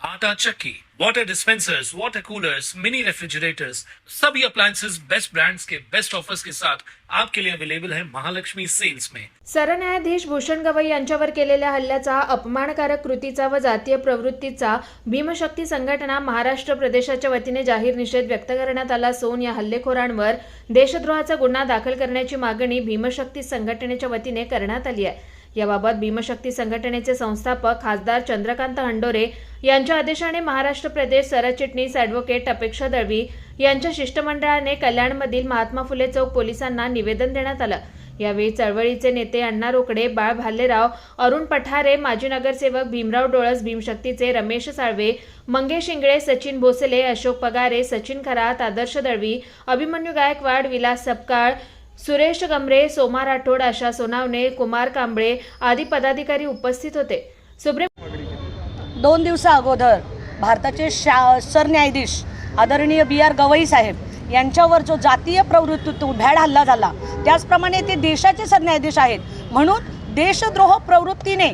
आटा चक्की, water dispensers water coolers mini refrigerators सभी appliances best brands के बेस्ट ऑफर्स के साथ आपके लिए अवेलेबल है महालक्ष्मी सेल्स में। सरन्यायाधीश भूषण गवई यांच्यावर केलेल्या हल्ल्याचा अपमानकारक कृतीचा व जातीय प्रवृत्तीचा भीमशक्ती संघटना महाराष्ट्र प्रदेशाच्या वतीने जाहीर निषेध व्यक्त करण्यात आला असून या हल्लेखोरांवर देशद्रोहाचा गुन्हा दाखल करण्याची मागणी भीमशक्ती संघटनेच्या वतीने करण्यात आली आहे. याबाबत भीमशक्ती संघटनेचे संस्थापक खासदार चंद्रकांत हंडोरे यांच्या आदेशाने महाराष्ट्र प्रदेश सरचिटणीस ॲडव्होकेट अपेक्षा दळवी यांच्या शिष्टमंडळाने कल्याणमधील महात्मा फुले चौक पोलिसांना निवेदन देण्यात आलं. यावेळी चळवळीचे नेते अण्णा रोकडे बाळ भालेराव अरुण पठारे माजी नगरसेवक भीमराव डोळस भीमशक्तीचे रमेश साळवे मंगेश इंगळे सचिन भोसले अशोक पगारे सचिन खरात आदर्श दळवी अभिमन्यू गायकवाड विलास सपकाळ सुरेश गमरे सोमा राठोड आशा सोनावणे कुमार कांबळे आदी पदाधिकारी उपस्थित होते. सुप्रीम दोन दिवसा अगोदर भारताचे शा सरन्यायाधीश आदरणीय बी आर गवई साहेब यांच्यावर जो जातीय प्रवृत्तीतून भ्याड हल्ला झाला त्याचप्रमाणे ते देशाचे सरन्यायाधीश आहेत. म्हणून देशद्रोह प्रवृत्तीने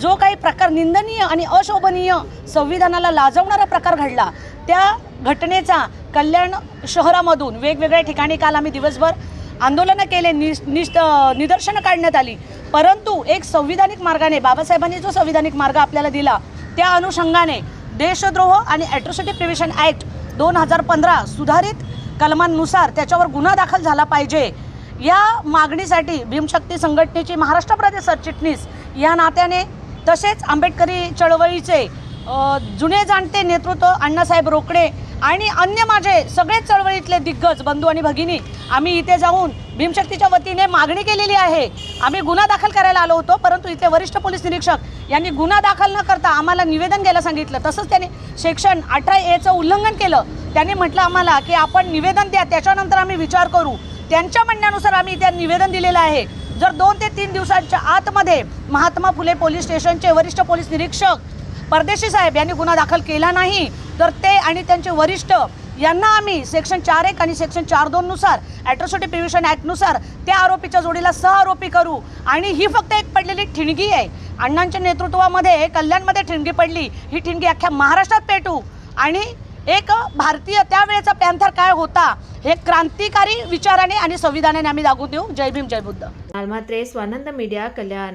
जो काही प्रकार निंदनीय आणि अशोभनीय संविधानाला लाजवणारा प्रकार घडला त्या घटनेचा कल्याण शहरामधून वेगवेगळ्या ठिकाणी काल आम्ही दिवसभर आंदोलनं केले निश निस निदर्शनं काढण्यात आली. परंतु एक संविधानिक मार्गाने बाबासाहेबांनी जो संविधानिक मार्ग आपल्याला दिला त्या अनुषंगाने देशद्रोह आणि ॲट्रॉसिटी प्रिव्हेशन ॲक्ट दोन हजार पंधरा सुधारित कलमांनुसार त्याच्यावर गुन्हा दाखल झाला पाहिजे. या मागणीसाठी भीमशक्ती संघटनेची महाराष्ट्र प्रदेश सरचिटणीस या नात्याने तसेच आंबेडकरी चळवळीचे जुने जाणते नेतृत्व अण्णासाहेब रोकडे आणि अन्य माझे सगळेच चळवळीतले दिग्गज बंधू आणि भगिनी आम्ही इथे जाऊन भीमशक्तीच्या वतीने मागणी केलेली आहे. आम्ही गुन्हा दाखल करायला आलो होतो परंतु इथे वरिष्ठ पोलीस निरीक्षक यांनी गुन्हा दाखल न करता आम्हाला निवेदन द्यायला सांगितलं. तसंच त्यांनी सेक्शन अठरा एचं उल्लंघन केलं. त्यांनी म्हटलं आम्हाला की आपण निवेदन द्या त्याच्यानंतर आम्ही विचार करू. त्यांच्या म्हणण्यानुसार आम्ही इथे निवेदन दिलेलं आहे. जर दोन ते तीन दिवसांच्या आतमध्ये महात्मा फुले पोलीस स्टेशनचे वरिष्ठ पोलीस निरीक्षक परदेशी साहेब यांनी गुन्हा दाखल केला नाही. तर ते आणि त्यांचे वरिष्ठ यांना आम्ही सेक्शन चार एक आणि सेक्शन चार दोननुसार ॲट्रॉसिटी प्रिव्हिशन ॲक्टनुसार त्या आरोपीच्या जोडीला सह आरोपी करू. आणि ही फक्त एक पडलेली ठिणगी आहे. अण्णांच्या नेतृत्वामध्ये कल्याणमध्ये ठिणगी पडली. ही ठिणगी अख्ख्या महाराष्ट्रात पेटू. आणि एक भारतीय त्यावेळेचा पॅन्थर काय होता हे क्रांतिकारी विचाराने आणि संविधानाने आम्ही दाखवून देऊ. जय भीम जय बुद्ध. स्वानंद मीडिया कल्याण.